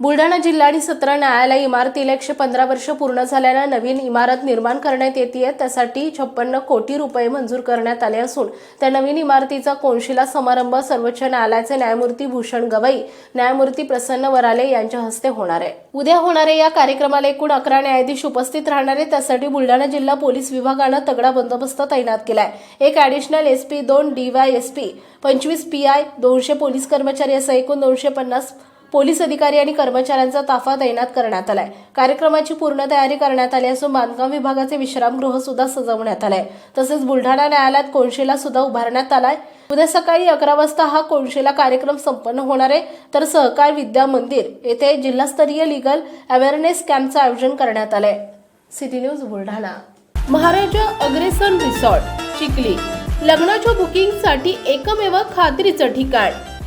बुलढाणा जिल्हा आणि सत्र न्यायालय इमारतीला एकशे पंधरा वर्ष पूर्ण झाल्यानं नवीन इमारत निर्माण करण्यात येते त्यासाठी छप्पन्न कोटी रुपये मंजूर करण्यात आले असून त्या नवीन इमारतीचा कोनशिला समारंभ सर्वोच्च न्यायालयाचे न्यायमूर्ती भूषण गवई न्यायमूर्ती प्रसन्न वराले यांच्या हस्ते होणार आहे. उद्या होणाऱ्या या कार्यक्रमाला एकूण अकरा न्यायाधीश उपस्थित राहणार आहेत. त्यासाठी बुलढाणा जिल्हा पोलीस विभागानं तगडा बंदोबस्त तैनात केलाय. एक ॲडिशनल एस पी दोन डीवाय एस पी पंचवीस पी आय दोनशे पोलीस कर्मचारी असं एकूण दोनशे पन्नास पोलीस अधिकारी आणि कर्मचाऱ्यांचा ताफा तैनात करण्यात आलाय. कार्यक्रमाची पूर्ण तयारी करण्यात आली असून बांधकाम विभागाचे विश्रामगृह सुद्धा सजवण्यात आलंय. तसेच बुलढाणा न्यायालयात कोनशिला सुद्धा उभारण्यात आलाय. उद्या सकाळी अकरा वाजता हा कोनशिला कार्यक्रम संपन्न होणार आहे. तर सहकार विद्या मंदिर येथे जिल्हास्तरीय लिगल अवेअरनेस कॅम्पचं आयोजन करण्यात आलंय. City news Buldhana. Maharaja Agrasen resort Chikhli. लग्नाच्या बुकिंगसाठी एकमेव खात्रीचं ठिकाण.